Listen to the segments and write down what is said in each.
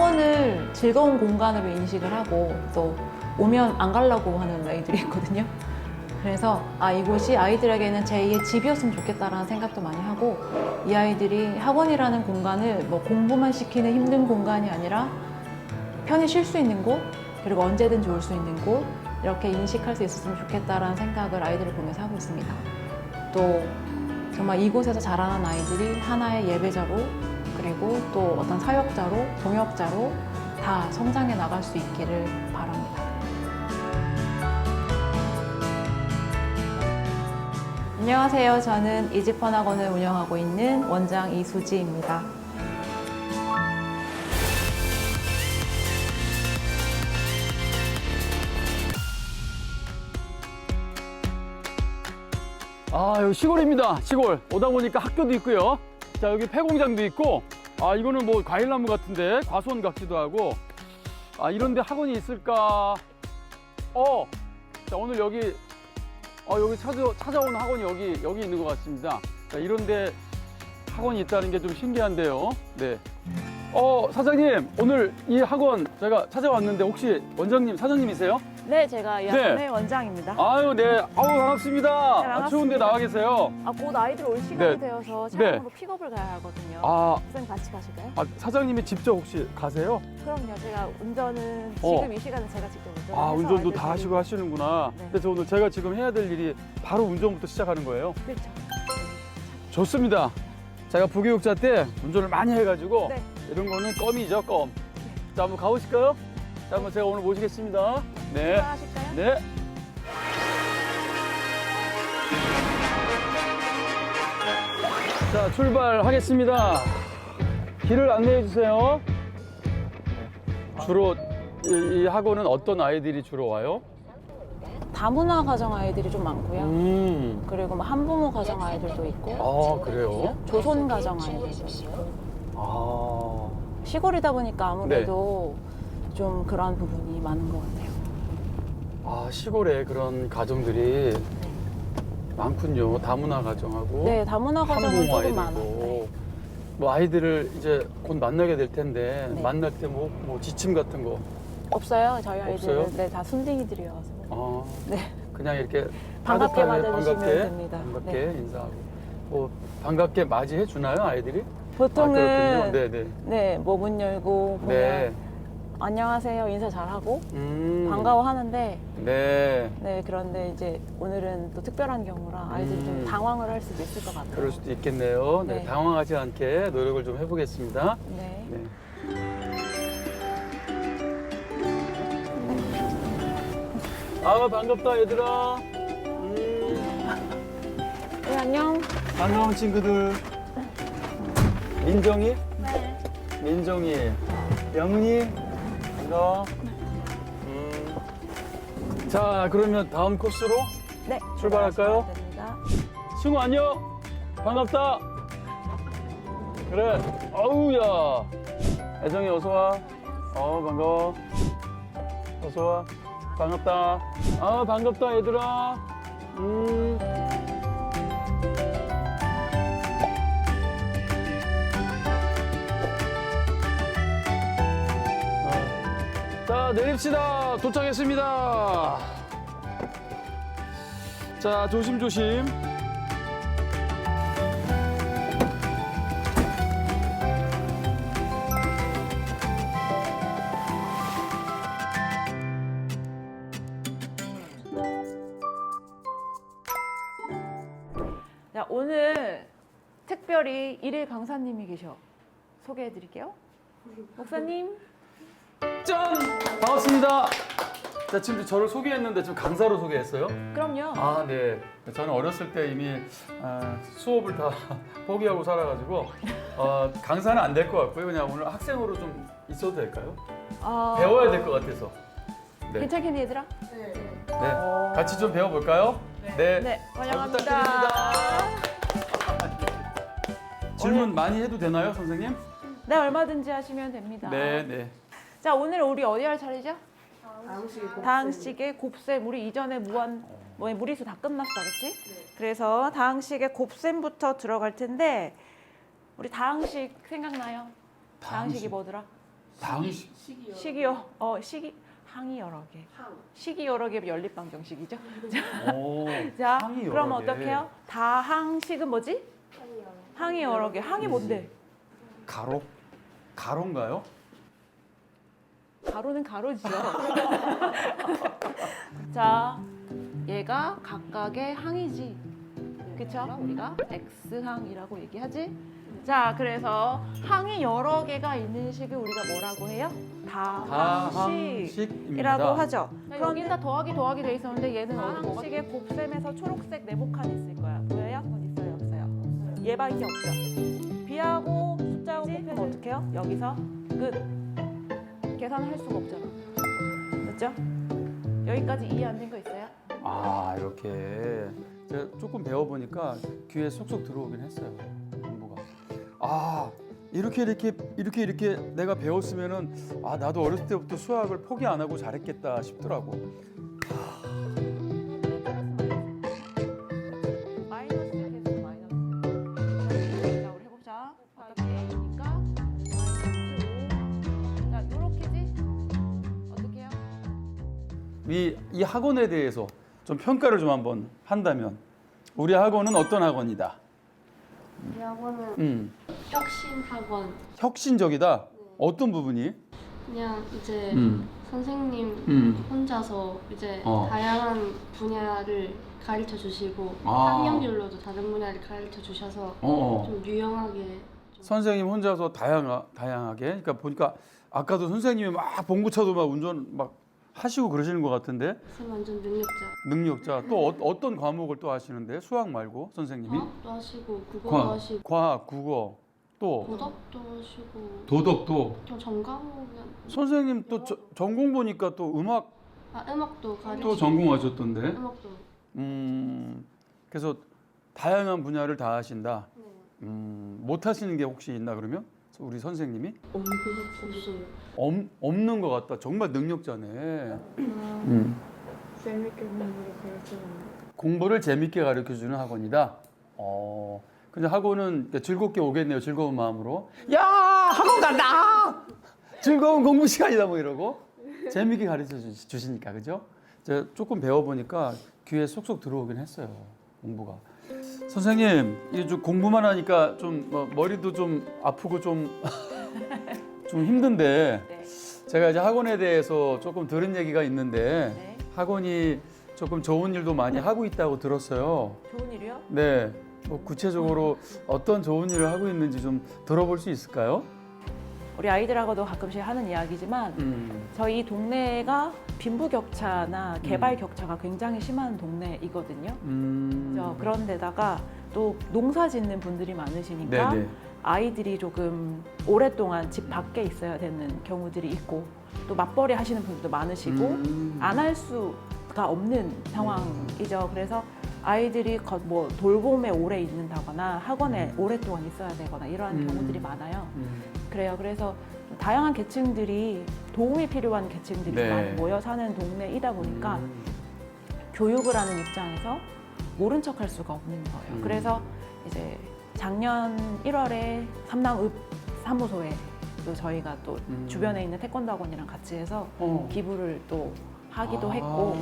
학원을 즐거운 공간으로 인식을 하고 또 오면 안 가려고 하는 아이들이 있거든요. 그래서 아 이곳이 아이들에게는 제2의 집이었으면 좋겠다라는 생각도 많이 하고 이 아이들이 학원이라는 공간을 뭐 공부만 시키는 힘든 공간이 아니라 편히 쉴 수 있는 곳 그리고 언제든 좋을 수 있는 곳 이렇게 인식할 수 있었으면 좋겠다라는 생각을 아이들을 보면서 하고 있습니다. 또 정말 이곳에서 자라난 아이들이 하나의 예배자로 그리고 또 어떤 사역자로 동역자로 다 성장해 나갈 수 있기를 바랍니다. 안녕하세요. 저는 이지펀 학원을 운영하고 있는 원장 이수지입니다. 아, 여기 시골입니다. 시골. 오다 보니까 학교도 있고요. 자, 여기 폐공장도 있고, 아, 이거는 뭐 과일나무 같은데, 과수원 같기도 하고, 아, 이런데 학원이 있을까? 어, 자, 오늘 여기, 어, 여기 찾아, 찾아온 학원이 여기, 여기 있는 것 같습니다. 자, 이런데 학원이 있다는 게 좀 신기한데요. 네. 어, 사장님, 오늘 이 학원 제가 찾아왔는데 혹시 원장님, 사장님이세요? 네, 제가 이 네. 학원의 원장입니다. 아유, 네. 아우, 반갑습니다. 네, 아, 추운데 반갑습니다. 나와 계세요. 아, 곧 아이들 올 시간이 네. 되어서 네. 차량으로 픽업을 가야 하거든요. 아, 선생님 같이 가실까요? 아, 사장님이 직접 혹시 가세요? 그럼요. 제가 운전은 어. 지금 이 시간에 제가 직접 운전을 아, 해서 운전도 다 하시고 하시는구나. 네. 근데 저 오늘 제가 지금 해야 될 일이 바로 운전부터 시작하는 거예요. 그렇죠. 좋습니다. 제가 부교육자 때 운전을 많이 해가지고 네. 이런 거는 껌이죠, 껌. 자, 한번 가보실까요? 자, 한번 제가 오늘 모시겠습니다. 네. 출발하실까요? 네. 자, 출발하겠습니다. 길을 안내해 주세요. 주로 이, 이 학원은 어떤 아이들이 주로 와요? 다문화 가정 아이들이 좀 많고요. 음. 그리고 뭐 한부모 가정 아이들도 있고 아, 그래요? 조손 가정 아이들도 있고 아. 시골이다 보니까 아무래도 네. 좀 그런 부분이 많은 것 같아요. 아, 시골에 그런 가정들이 많군요. 다문화 가정하고. 네, 다문화 가정은 조금. 많아요. 네. 뭐 아이들을 이제 곧 만나게 될 텐데 네. 만날 때 뭐 뭐 지침 같은 거. 없어요, 저희 아이들은. 없어요? 네, 다 순둥이들이어서. 아, 네. 그냥 이렇게 반갑게 따뜻하게, 맞아주시면 반갑게, 됩니다. 반갑게 네. 인사하고. 뭐 반갑게 맞이해 주나요 아이들이? 보통은 아, 그렇군요. 네네. 네, 뭐 문 열고 보면 네. 안녕하세요 인사 잘하고 음. 반가워하는데 네. 네 그런데 이제 오늘은 또 특별한 경우라 아이들이 좀 음. 당황을 할 수도 있을 것 같아요. 그럴 수도 있겠네요. 네. 네. 당황하지 않게 노력을 좀 해보겠습니다. 네. 네. 아 반갑다 얘들아. 음, 네 안녕. 반가운 친구들. 민정이? 네. 민정이. 영은이? 반가워. 음. 자 그러면 다음 코스로 네. 출발할까요? 됩니다. 승우 안녕. 반갑다. 그래. 어우야. 애정이 어서 와. 어 반가워. 어서 와. 반갑다. 아 반갑다 얘들아. 음. 자 내립시다. 도착했습니다. 자 조심 조심. 자 오늘 특별히 일일 강사님이 계셔. 소개해 드릴게요. 목사님. 짠! 반갑습니다. 자, 지금 저를 소개했는데 지금 강사로 소개했어요? 그럼요. 아, 네. 저는 어렸을 때 이미 아, 수업을 다 포기하고 살아가지고 어, 강사는 안 될 것 같고요. 그냥 오늘 학생으로 좀 있어도 될까요? 아, 배워야 될 것 같아서. 네. 괜찮겠니 얘들아? 네. 같이 좀 배워볼까요? 네. 네, 잘 환영합니다. 질문 많이 해도 되나요, 선생님? 네, 얼마든지 하시면 됩니다. 네, 네. 자, 오늘 우리 어디 할 차례죠? 다항식의 곱셈. 우리 이전에 무한 뭐 무리수 다 끝났어, 그렇지? 그래서 다항식의 곱셈부터 들어갈 텐데 우리 다항식 생각나요? 다항식이 다항식. 뭐더라? 시기요. 시기요. 어 시기 항이 여러 개. 항. 시기 여러 개 연립방정식이죠. 오, 자, 항이 여러 그럼 개. 어떻게요? 다항식은 뭐지? 항이 여러 개. 항이 뭔데? 가로 가로인가요? 가로는 가로죠. 자, 얘가 각각의 항이지. 그쵸? 우리가 X항이라고 얘기하지? 자, 그래서 항이 여러 개가 있는 식을 우리가 뭐라고 해요? 다항식. 다항식입니다. 이라고 하죠. 그럼 여기 다 더하기 더하기 돼 있었는데 얘는 다항식의 곱셈에서 초록색 네모칸 있을 거야. 보여요? 있어요, 없어요? 얘밖에 없죠. B하고 숫자하고 곱하면 어떻게 해요? 여기서 끝. 계산할 수가 없잖아. 됐죠? 여기까지 이해 안 된 거 있어요? 아 이렇게 제가 조금 배워보니까 귀에 쏙쏙 들어오긴 했어요 공부가 아 이렇게 이렇게 이렇게 이렇게 내가 배웠으면은 아 나도 어렸을 때부터 수학을 포기 안 하고 잘했겠다 싶더라고 이, 이 학원에 대해서 좀 평가를 좀 한번 한다면 우리 학원은 어떤 학원이다 우리 학원은 음 혁신 학원. 혁신적이다 네. 어떤 부분이 그냥 이제 음. 선생님 음. 혼자서 이제 어. 다양한 분야를 가르쳐 주시고 아. 학년별로도 다른 분야를 가르쳐 주셔서 어. 좀 유용하게 좀 선생님 혼자서 다양하, 다양하게 그러니까 보니까 아까도 선생님이 막 봉구차도 막 운전 막 하시고 그러시는 것 같은데? 쌤 완전 능력자. 능력자. 또 어, 떤 과목을 또 하시는데? 수학 말고 선생님이? 과학도 하시고 국어도 과학, 하시고. 과학 국어. 또? 도덕도 하시고. 도덕도. 좀 전과목은 선생님 또 저- 전공 보니까 또 음악? 아 음악도 가르치고. 또 전공하셨던데? 음악도. 음 그래서 다양한 분야를 다 하신다? 네. 음, 못 하시는 게 혹시 있나 그러면 우리 선생님이 없는 없어요. 없, 없는 것 같다 정말 능력자네 음. 재밌게 공부를 가르치는 공부를 재밌게 가르쳐 주는 학원이다. 어. 근데 학원은 즐겁게 오겠네요. 즐거운 마음으로. 야, 학원 간다. 즐거운 공부 시간이다 뭐 이러고 재밌게 가르쳐 주- 주시니까 그죠? 제가 조금 배워 보니까 귀에 쏙쏙 들어오긴 했어요. 공부가. 선생님, 이게 좀 공부만 하니까 좀 뭐, 머리도 좀 아프고 좀 좀 힘든데 네. 제가 이제 학원에 대해서 조금 들은 얘기가 있는데 네. 학원이 조금 좋은 일도 많이 하고 있다고 들었어요. 좋은 일이요? 네. 뭐 구체적으로 어떤 좋은 일을 하고 있는지 좀 들어볼 수 있을까요? 우리 아이들하고도 가끔씩 하는 이야기지만 음. 저희 동네가 빈부격차나 개발 격차가 굉장히 심한 동네이거든요. 음. 저 그런 데다가 또 농사 짓는 분들이 많으시니까 네네. 아이들이 조금 오랫동안 집 밖에 있어야 되는 경우들이 있고 또 맞벌이 하시는 분들도 많으시고 음. 안할 수가 없는 상황이죠. 그래서 아이들이 거- 뭐 돌봄에 오래 있는다거나 학원에 오랫동안 있어야 되거나 이러한 음. 경우들이 많아요. 음. 그래요. 그래서 좀 다양한 계층들이 도움이 필요한 계층들이 네. 많이 모여 사는 동네이다 보니까 음. 교육을 하는 입장에서 모른 척할 수가 없는 거예요. 음. 그래서 이제 작년 1월에 삼남읍 사무소에 또 저희가 또 음. 주변에 있는 태권도 학원이랑 같이 해서 어. 기부를 또 하기도 아. 했고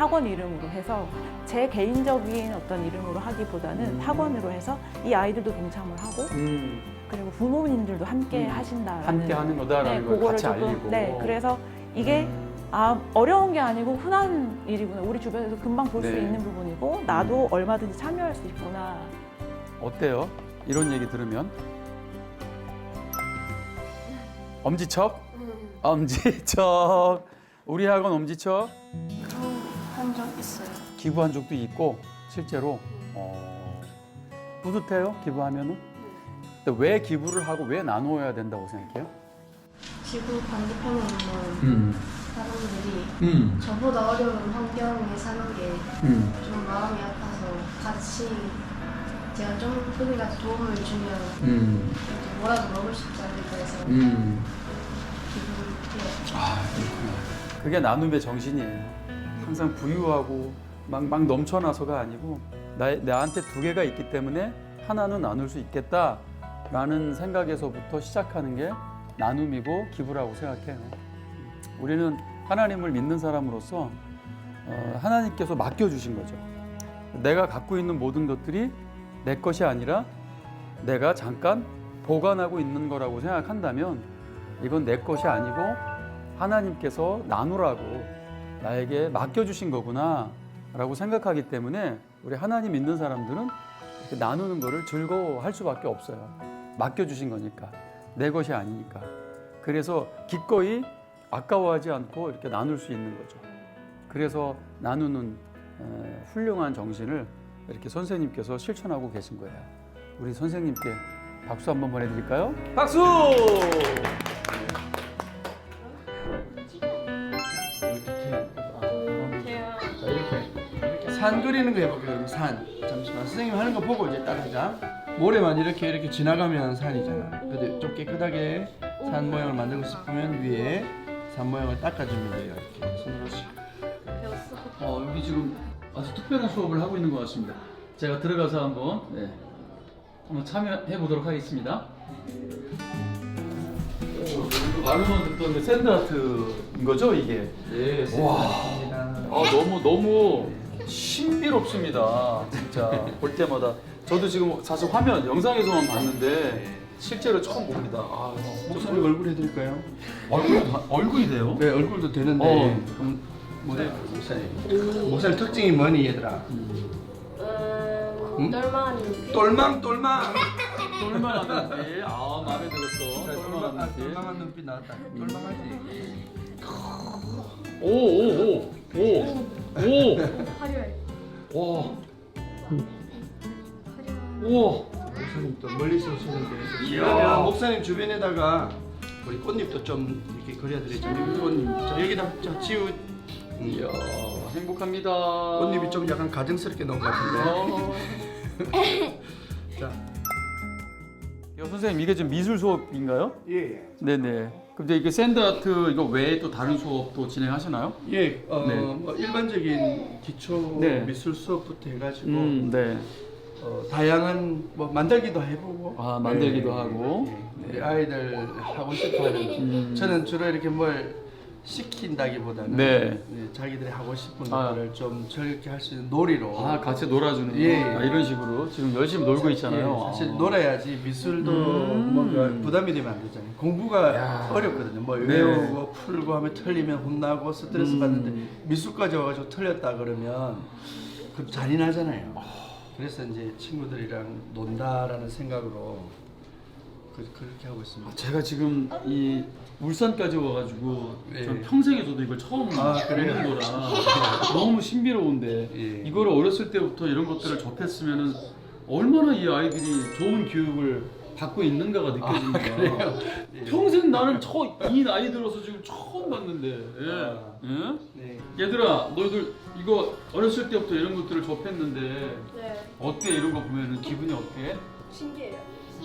학원 이름으로 해서 제 개인적인 어떤 이름으로 하기보다는 음. 학원으로 해서 이 아이들도 동참을 하고 음. 그리고 부모님들도 함께 음. 하신다라는 함께 하는 거다라는 네, 걸 그거를 같이 조금 알리고. 네 그래서 이게 음. 아 어려운 게 아니고 흔한 일이구나 우리 주변에서 금방 볼수 네. 있는 부분이고 나도 얼마든지 참여할 수 있구나 어때요? 이런 얘기 들으면 엄지척? 음. 엄지척. 우리 학원 엄지척 있어요. 기부한 적도 있고 실제로 어, 뿌듯해요 기부하면은. 근데 왜 기부를 하고 왜 나누어야 된다고 생각해요? 지구 반대편에 있는 음. 사람들이 음, 저보다 어려운 환경에 사는 게 좀 음, 마음이 아파서 같이 제가 좀 조금이라도 도움을 주면 음, 이렇게 뭐라도 먹을 수 있지 않을까 해서 음. 기분이 돼요. 아, 그렇구나. 그게 나눔의 정신이에요. 항상 부유하고 막, 막 넘쳐나서가 아니고 나, 나한테 두 개가 있기 때문에 하나는 나눌 수 있겠다라는 생각에서부터 시작하는 게 나눔이고 기부라고 생각해요. 우리는 하나님을 믿는 사람으로서 어, 하나님께서 맡겨주신 거죠. 내가 갖고 있는 모든 것들이 내 것이 아니라 내가 잠깐 보관하고 있는 거라고 생각한다면 이건 내 것이 아니고 하나님께서 나누라고 나에게 맡겨주신 거구나 라고 생각하기 때문에 우리 하나님 믿는 사람들은 이렇게 나누는 거를 즐거워할 수밖에 없어요. 맡겨주신 거니까. 내 것이 아니니까. 그래서 기꺼이 아까워하지 않고 이렇게 나눌 수 있는 거죠. 그래서 나누는 에, 훌륭한 정신을 이렇게 선생님께서 실천하고 계신 거예요. 우리 선생님께 박수 한번 보내드릴까요? 박수! 산 그리는 거 해볼게요. 그럼 산. 잠시만. 선생님 하는 거 보고 이제 따라하자. 모래만 이렇게 이렇게 지나가면 산이잖아. 근데 좀 깨끗하게 산 모양을 만들고 싶으면 위에 산 모양을 닦아주면 돼요. 이렇게 손으로 씩. 어, 여기 지금 아주 특별한 수업을 하고 있는 것 같습니다. 제가 들어가서 한번 네, 한번 참여해 보도록 하겠습니다. 말로만 듣던 그 샌드아트인 거죠, 이게? 네, 와. 습니다 아, 너무 너무 신비롭습니다. 진짜 볼 때마다 저도 지금 사실 화면 영상에서만 봤는데 실제로 처음 봅니다. 아, 목사님 얼굴 해드릴까요? 얼굴 다- 얼굴이 돼요? 네, 얼굴도 되는데. 어. 그럼 모델. 목사님 특징이 뭐니 얘들아? 응? 똘망한 눈빛. 똘망 똘망. 눈빛. 아 마음에 들었어. 똘만 한 똘망, 눈빛. 똘망한 눈빛 나왔다. 똘망하지. 오오오오오 화려해. 와. 화려한. 우와. 목사님 또 멀리서 오시는데. 그러면 목사님 주변에다가 우리 꽃잎도 좀 이렇게 그려드리죠 여기 꽃잎 자 여기다 자 지우 음, 이야 행복합니다. 꽃잎이 좀 약간 가정스럽게 나온 것 같은데 어. 자 야, 선생님 이게 지금 미술 수업인가요? 예. 네네. 근데 이게 샌드아트 이거 외에 또 다른 수업도 진행하시나요? 예, 어, 네. 뭐 일반적인 기초 네. 미술 수업부터 해가지고 음, 네. 어, 다양한 뭐 만들기도 해보고 아, 만들기도 하고. 네. 우리 아이들 하고 싶어하는 음. 저는 주로 이렇게 뭘 시킨다기보다는 네. 네, 자기들이 하고 싶은 아. 것들을 좀 즐겁게 할 수 있는 놀이로 아 같이 놀아주는 예. 아, 이런 식으로 지금 열심히 놀고 있잖아요. 예, 사실 아. 놀아야지 미술도 음. 뭔가 부담이 되면 안 되잖아요. 공부가 야. 어렵거든요. 뭐 네. 외우고 풀고 하면 틀리면 혼나고 스트레스 음. 받는데 미술까지 와가지고 틀렸다 그러면 그 잔인하잖아요. 그래서 이제 친구들이랑 논다라는 생각으로 그, 그렇게 하고 있습니다. 제가 지금 이 울산까지 와가지고 예. 전 평생에 저도 이걸 처음 아, 그래요? 보는 거라 너무 신비로운데 예. 이거를 어렸을 때부터 이런 것들을 접했으면은 얼마나 이 아이들이 좋은 교육을 받고 있는가가 느껴집니다. 예. 평생 나는 처, 이 나이 들어서 지금 처음 봤는데. 예. 아. 예? 네. 얘들아, 너희들 이거 어렸을 때부터 이런 것들을 접했는데 네. 어때? 이런 거 보면은 기분이 어때? 신기해요.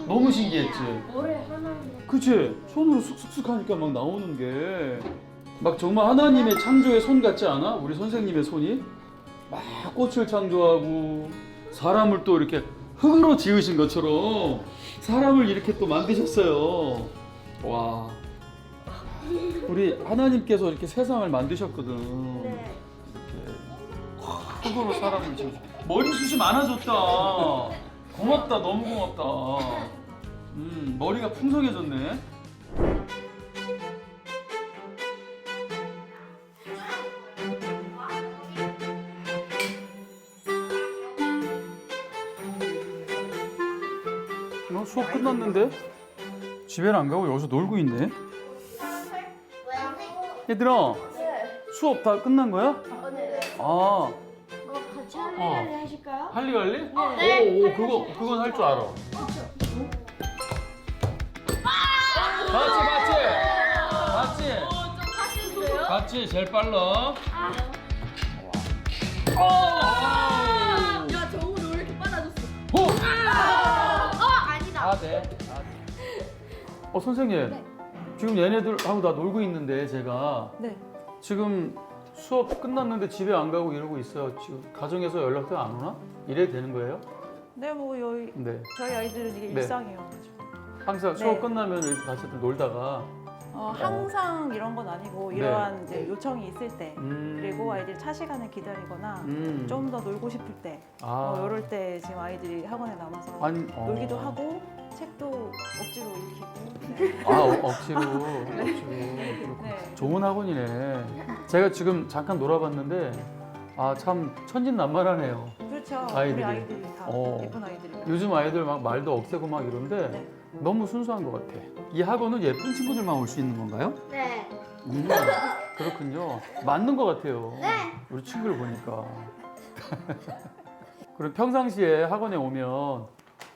너무 신기했지. 모래 하나는 그치? 손으로 쑥쑥쑥 하니까 막 나오는 게 막 정말 하나님의 창조의 손 같지 않아? 우리 선생님의 손이 막 꽃을 창조하고 사람을 또 이렇게 흙으로 지으신 것처럼 사람을 이렇게 또 만드셨어요. 와. 우리 하나님께서 이렇게 세상을 만드셨거든. 네. 흙으로 사람을 지으셨 머리 숱이 많아졌다. 고맙다. 너무 고맙다. 음, 머리가 풍성해졌네. 어, 수업 끝났는데? 집에는 안 가고 여기서 놀고 있네. 얘들아, 수업 다 끝난 거야? 네. 아, 할래 어. 할래 하실까요? 할리갈리? 오, 오, 그거, 그건 할 줄 알아. 봤지, 봤지? 봤지? 봤지? 그렇지 제일 빨라. 야 정우 너왜 이렇게 빨라졌어? 호! 어 아니다. 아 네. 어 선생님 네. 지금 얘네들하고 나 놀고 있는데 제가 네. 지금 수업 끝났는데 집에 안 가고 이러고 있어요. 지금 가정에서 연락도 안 오나? 이래도 되는 거예요? 네, 뭐 여기 네. 저희 아이들은 이게 네. 일상이에요. 항상 네. 수업 끝나면 이렇게 같이 놀다가 어, 항상 이런 건 아니고 이러한 이제 요청이 있을 때 네. 음. 그리고 아이들이 차 시간을 기다리거나 음. 좀 더 놀고 싶을 때 아. 어, 이럴 때 지금 아이들이 학원에 남아서 아니, 어. 놀기도 하고 책도 아 어, 억지로 억지로 그렇구나. 네. 좋은 학원이네. 제가 지금 잠깐 놀아봤는데 아 참 천진난만하네요. 그렇죠. 아이들이. 우리 아이들이 다 어. 예쁜 아이들이 요즘 아이들 막 말도 억세고 막 이런데 네. 너무 순수한 것 같아. 이 학원은 예쁜 친구들만 올 수 있는 건가요? 네. 음, 그렇군요. 맞는 것 같아요. 우리 친구를 보니까. 그럼 평상시에 학원에 오면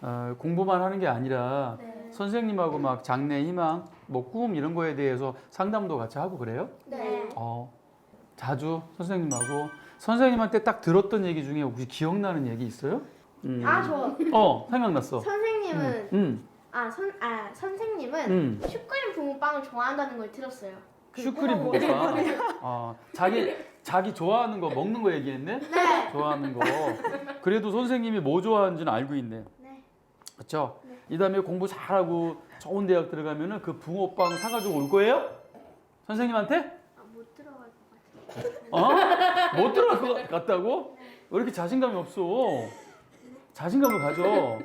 어, 공부만 하는 게 아니라 네. 선생님하고 막 장래 희망, 뭐 꿈 이런 거에 대해서 상담도 같이 하고 그래요? 네. 어, 자주 선생님하고 선생님한테 딱 들었던 얘기 중에 혹시 기억나는 얘기 있어요? 음. 아 저 어, 생각났어. 선생님은 음, 아 선 아 선생님은 음. 슈크림 붕어빵을 좋아한다는 걸 들었어요. 슈크림 붕어빵. 아, 자기 자기 좋아하는 거 먹는 거 얘기했네. 네. 좋아하는 거. 그래도 선생님이 뭐 좋아하는지는 알고 있네. 네. 그렇죠? 이 다음에 공부 잘하고 좋은 대학 들어가면은 그 붕어빵 사가지고 올 거예요? 선생님한테? 아, 못 들어갈 것 같아요. 어? 못 들어갈 것 같다고? 왜 이렇게 자신감이 없어? 자신감을 가져.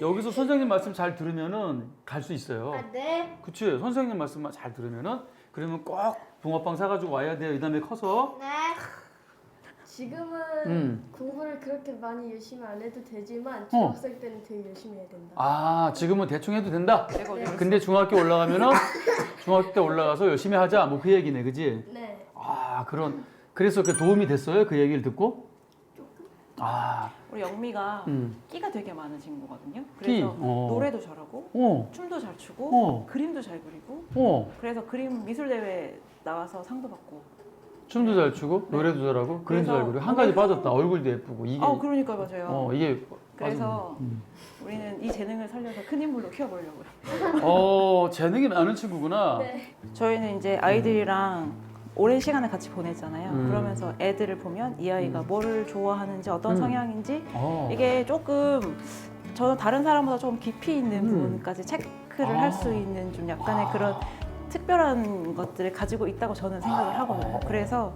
여기서 선생님 말씀 잘 들으면은 갈 수 있어요. 아 네. 그치? 선생님 말씀만 잘 들으면은 그러면 꼭 붕어빵 사가지고 와야 돼요. 이 다음에 커서. 네. 지금은 음. 공부를 그렇게 많이 열심히 안 해도 되지만 중학생 때는 되게 열심히 해야 된다. 아, 지금은 대충 해도 된다? 내가 어디 근데 중학교 올라가면은 중학교 때 올라가서 열심히 하자. 뭐 그 얘기네. 그지? 네. 아, 그런. 그래서 그 도움이 됐어요? 그 얘기를 듣고? 아, 우리 영미가 음. 끼가 되게 많은 친구거든요. 끼? 그래서 어. 노래도 잘하고 어, 춤도 잘 추고 어. 그림도 잘 그리고 어. 그래서 그림 미술 대회 나와서 상도 받고. 춤도 잘 추고, 노래도 잘하고, 그림도 그래서 잘 그리고. 한 가지 빠졌다. 얼굴도 예쁘고. 이게. 아 그러니까 맞아요. 어, 이게. 그래서. 음. 우리는 이 재능을 살려서 큰 인물로 키워보려고요. 어, 재능이 많은 친구구나. 네. 저희는 이제 아이들이랑 오랜 시간을 같이 보내잖아요. 음. 그러면서 애들을 보면 이 아이가 뭐를 좋아하는지 어떤 음. 성향인지 어. 이게 조금 저는 다른 사람보다 좀 깊이 있는 음. 부분까지 체크를 아. 할 수 있는 좀 약간의 그런 특별한 것들을 가지고 있다고 저는 생각을 하거든요. 아. 그래서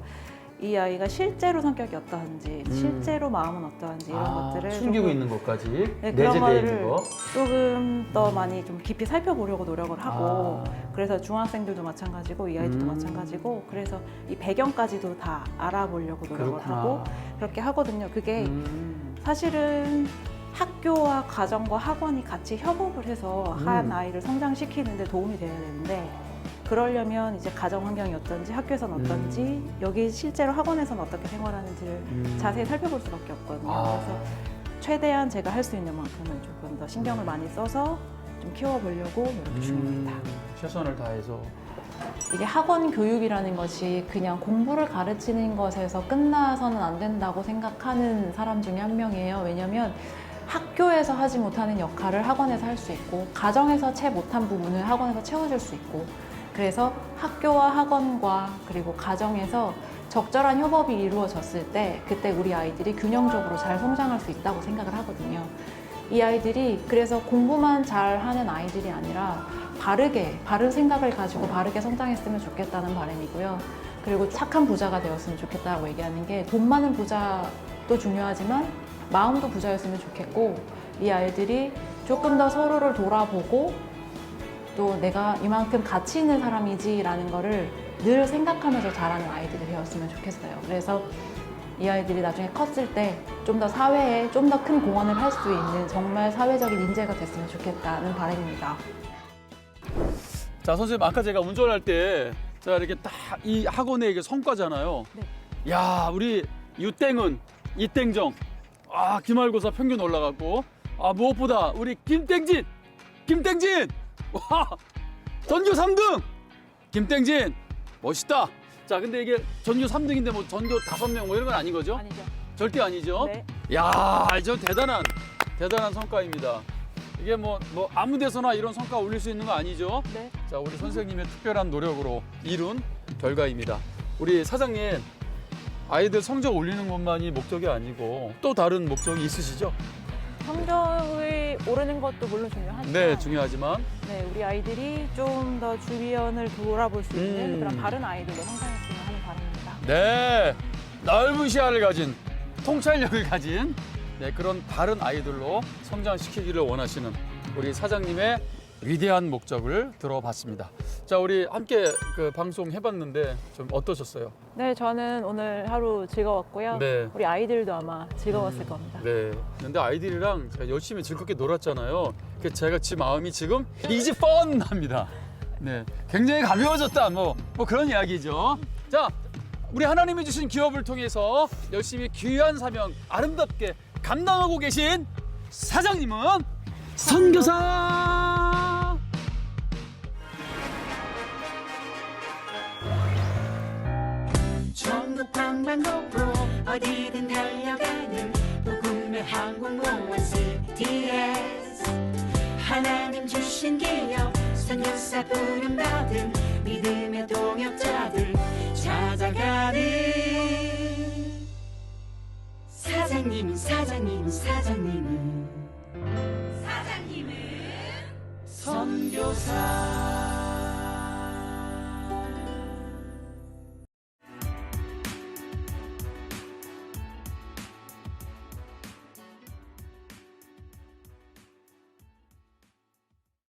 이 아이가 실제로 성격이 어떠한지, 음. 실제로 마음은 어떠한지 이런 아, 것들을 숨기고 조금 있는 것까지. 네, 그런 내재되어 거를 있는 거. 조금 더 많이 좀 깊이 살펴보려고 노력을 하고 아. 그래서 중학생들도 마찬가지고 이 아이들도 음. 마찬가지고 그래서 이 배경까지도 다 알아보려고 노력을 그렇구나. 하고 그렇게 하거든요. 그게 음. 사실은 학교와 가정과 학원이 같이 협업을 해서 음. 한 아이를 성장시키는 데 도움이 돼야 되는데 그러려면 이제 가정 환경이 어떤지 학교에서는 어떤지 음. 여기 실제로 학원에서는 어떻게 생활하는지를 음. 자세히 살펴볼 수밖에 없거든요. 아. 그래서 최대한 제가 할 수 있는 만큼은 조금 더 신경을 많이 써서 좀 키워보려고 노력 중입니다. 음, 최선을 다해서. 이게 학원 교육이라는 것이 그냥 공부를 가르치는 것에서 끝나서는 안 된다고 생각하는 사람 중에 한 명이에요. 왜냐면 학교에서 하지 못하는 역할을 학원에서 할 수 있고 가정에서 채 못한 부분을 학원에서 채워줄 수 있고 그래서 학교와 학원과 그리고 가정에서 적절한 협업이 이루어졌을 때 그때 우리 아이들이 균형적으로 잘 성장할 수 있다고 생각을 하거든요. 이 아이들이 그래서 공부만 잘하는 아이들이 아니라 바르게 바른 생각을 가지고 바르게 성장했으면 좋겠다는 바람이고요. 그리고 착한 부자가 되었으면 좋겠다고 얘기하는 게 돈 많은 부자도 중요하지만 마음도 부자였으면 좋겠고 이 아이들이 조금 더 서로를 돌아보고 또 내가 이만큼 가치 있는 사람이지라는 거를 늘 생각하면서 자라는 아이들이 되었으면 좋겠어요. 그래서 이 아이들이 나중에 컸을 때 좀 더 사회에 좀 더 큰 공헌을 할 수 있는 정말 사회적인 인재가 됐으면 좋겠다는 바람입니다. 자, 선생님 아까 제가 운전할 때 자, 이렇게 딱 이 학원의 이게 성과잖아요. 네. 야, 우리 유땡은 이땡정. 아, 기말고사 평균 올라갔고. 아, 무엇보다 우리 김땡진. 김땡진. 와! 전교 3등. 김땡진. 멋있다. 자, 근데 이게 전교 3등인데 뭐 전교 5명 뭐 이런 건 아닌 거죠? 아니죠. 절대 아니죠? 네. 야, 저 대단한 대단한 성과입니다. 이게 뭐, 뭐 아무 데서나 이런 성과 올릴 수 있는 거 아니죠? 네. 자, 우리 선생님의 특별한 노력으로 이룬 결과입니다. 우리 사장님, 아이들 성적 올리는 것만이 목적이 아니고 또 다른 목적이 있으시죠? 성적이 오르는 것도 물론 중요하지만 네, 중요하지만 네, 우리 아이들이 좀 더 주변을 돌아볼 수 있는 음. 그런 다른 아이들로 성장했으면 하는 바람입니다. 네, 넓은 시야를 가진 통찰력을 가진 네, 그런 다른 아이들로 성장시키기를 원하시는 우리 사장님의 위대한 목적을 들어봤습니다. 자, 우리 함께 그 방송 해봤는데 좀 어떠셨어요? 네, 저는 오늘 하루 즐거웠고요. 네. 우리 아이들도 아마 즐거웠을 음, 겁니다. 네. 근데 아이들이랑 제가 열심히 즐겁게 놀았잖아요. 그 제가 지 마음이 지금 이지 뻔합니다. 네. 굉장히 가벼워졌다. 뭐, 뭐 그런 이야기죠. 자, 우리 하나님이 주신 기업을 통해서 열심히 귀한 사명 아름답게 감당하고 계신 사장님은 선교사! 어디든 달려가는 복음의 항공모원 TS 하나님 주신 기업 선교사 부름받은 믿음의 동역자들 찾아가는 사장님 사장님 사장님은 사장님은 선교사